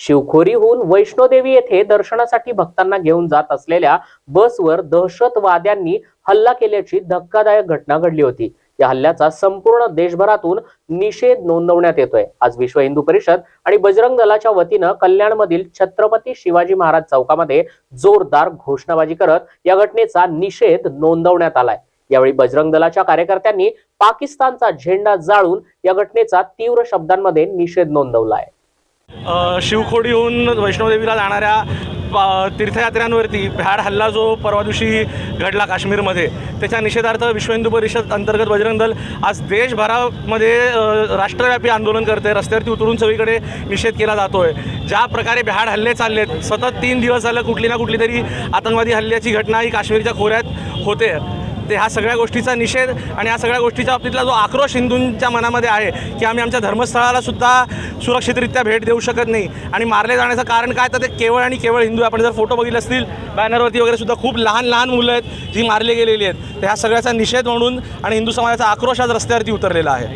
शिवखोरीहून वैष्णोदेवी येथे दर्शनासाठी भक्तांना घेऊन जात असलेल्या बसवर दहशतवाद्यांनी हल्ला केल्याची धक्कादायक घटना घडली होती. या हल्ल्याचा संपूर्ण देशभरातून निषेध नोंदवण्यात येतोय. आज विश्व हिंदू परिषद आणि बजरंग दलाच्या वतीनं कल्याणमधील छत्रपती शिवाजी महाराज चौकामध्ये जोरदार घोषणाबाजी करत या घटनेचा निषेध नोंदवण्यात आलाय. यावेळी बजरंग दलाच्या कार्यकर्त्यांनी पाकिस्तानचा झेंडा जाळून या घटनेचा तीव्र शब्दांमध्ये निषेध नोंदवलाय. आहे शिवखोडीहून वैष्णोदेवीला जाणाऱ्या तीर्थयात्र्यांवरती भ्याड हल्ला जो परवा दिवशी घडला काश्मीरमध्ये त्याच्या निषेधार्थ विश्व हिंदू परिषद अंतर्गत बजरंग दल आज देशभरामध्ये राष्ट्रव्यापी आंदोलन करते रस्त्यावरती उतरून सगळीकडे निषेध केला जातोय. ज्या प्रकारे भ्याड हल्ले चाललेत सतत तीन दिवस झालं कुठली ना कुठली तरी आतंकवादी हल्ल्याची घटना ही काश्मीरच्या खोऱ्यात होते. ते ह्या सगळ्या गोष्टीचा निषेध आणि ह्या सगळ्या गोष्टीच्या बाबतीतला जो आक्रोश हिंदूंच्या मनामध्ये आहे की आम्ही आमच्या धर्मस्थळाला सुद्धा सुरक्षितरित्या भेट देऊ शकत नाही. आणि मारले जाण्याचं कारण काय? तर ते केवळ आणि केवळ हिंदू आपण जर फोटो बघितले असतील बॅनरवरती वगैरे सुद्धा खूप लहान लहान मुलं आहेत जी मारली गेलेली आहेत. तर ह्या सगळ्याचा निषेध म्हणून आणि हिंदू समाजाचा आक्रोश आज रस्त्यावरती उतरलेला आहे.